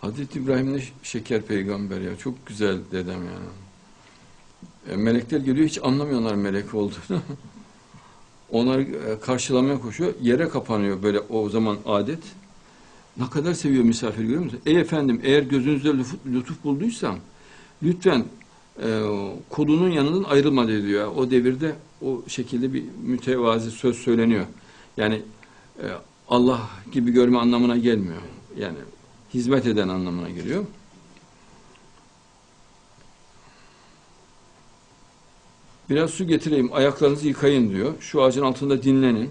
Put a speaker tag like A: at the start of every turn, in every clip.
A: Hazreti İbrahim ne şeker peygamber ya. Çok güzel dedem yani. E, melekler geliyor hiç anlamıyorlar melek olduğunu. Onlar e, karşılamaya koşuyor. Yere kapanıyor böyle o zaman adet. Ne kadar seviyor misafir görüyor musun? Ey efendim eğer gözünüzde lütuf, lütuf bulduysam lütfen e, kolunun yanından ayrılma diyor. O devirde o şekilde bir mütevazi söz söyleniyor. Yani e, Allah gibi görme anlamına gelmiyor. Yani hizmet eden anlamına geliyor. Biraz su getireyim, ayaklarınızı yıkayın diyor. Şu ağacın altında dinlenin.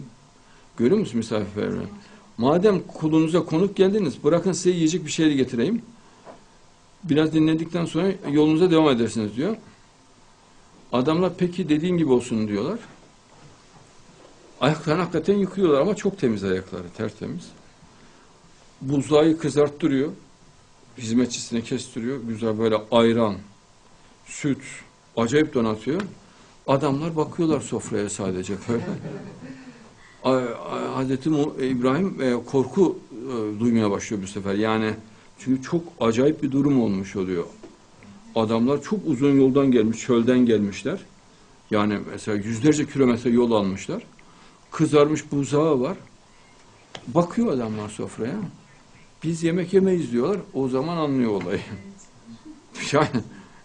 A: Görüyor musun misafirperver? Madem kulunuza konuk geldiniz, bırakın size yiyecek bir şey getireyim. Biraz dinledikten sonra yolunuza devam edersiniz diyor. Adamlar peki dediğin gibi olsun diyorlar. Ayaklarını hakikaten yıkıyorlar ama çok temiz ayakları, tertemiz. Buzdağı kızarttırıyor. Hizmetçisine kestiriyor. Güzel böyle ayran, süt, acayip donatıyor. Adamlar bakıyorlar sofraya sadece böyle. Hazreti Mu- İbrahim e, korku e, duymaya başlıyor bu sefer. Yani çünkü çok acayip bir durum olmuş oluyor. Adamlar çok uzun yoldan gelmiş, çölden gelmişler. Yani mesela yüzlerce kilometre yol almışlar. Kızarmış buzağı var. Bakıyor adamlar sofraya. Biz yemek yemeyiz diyorlar. O zaman anlıyor olayı. Yani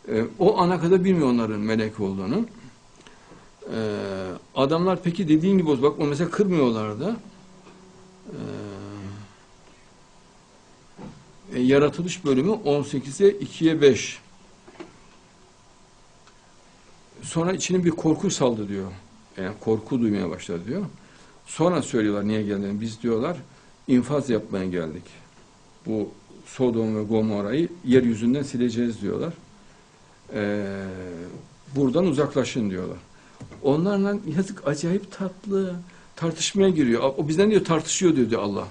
A: e, o ana kadar bilmiyor onların melek olduğunu. E, adamlar peki dediğin gibi bak o mesela kırmıyorlar da. E, e, yaratılış bölümü 18'e 2'ye 5. Sonra içine bir korku saldı diyor. Yani korku duymaya başladı diyor. Sonra söylüyorlar niye geldiğini. Biz diyorlar infaz yapmaya geldik. Bu Sodom ve Gomorra'yı yeryüzünden sileceğiz diyorlar. Ee, buradan uzaklaşın diyorlar. Onlarla yazık acayip tatlı tartışmaya giriyor. O bizden diyor tartışıyor diyor, diyor Allah.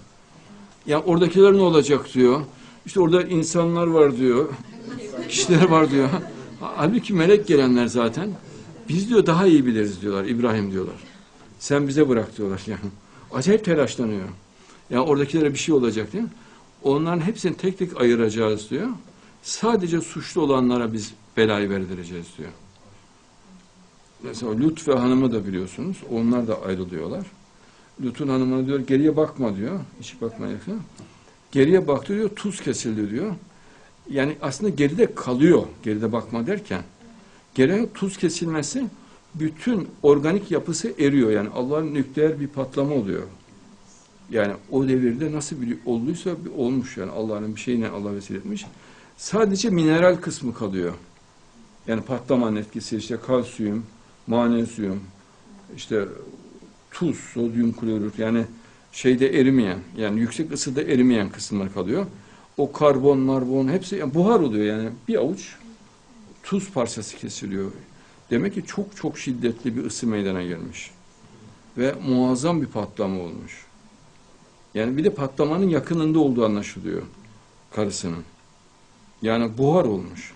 A: Yani oradakiler ne olacak diyor. İşte orada insanlar var diyor. Kişiler var diyor. Halbuki melek gelenler zaten. Biz diyor daha iyi biliriz diyorlar. İbrahim diyorlar. Sen bize bırak diyorlar yani. Acayip telaşlanıyor. Yani oradakilere bir şey olacak değil mi? Onların hepsini tek tek ayıracağız diyor. Sadece suçlu olanlara biz belayı verdireceğiz diyor. Mesela ve hanımı da biliyorsunuz. Onlar da ayrılıyorlar. Lut'un hanımına diyor geriye bakma diyor. Hiç bakma yakın. Geriye baktı diyor tuz kesildi diyor. Yani aslında geride kalıyor. Geride bakma derken. Geriye tuz kesilmesi bütün organik yapısı eriyor. Yani Allah'ın nükleer bir patlama oluyor. Yani o devirde nasıl bir olduysa bir olmuş yani Allah'ın bir şeyine Allah vesile etmiş. Sadece mineral kısmı kalıyor. Yani patlamanın etkisi işte kalsiyum, manezyum, işte tuz, sodyum klorür yani şeyde erimeyen yani yüksek ısıda erimeyen kısımlar kalıyor. O karbon, marbon hepsi yani buhar oluyor yani bir avuç tuz parçası kesiliyor. Demek ki çok çok şiddetli bir ısı meydana gelmiş. Ve muazzam bir patlama olmuş. Yani bir de patlamanın yakınında olduğu anlaşılıyor karısının. Yani buhar olmuş.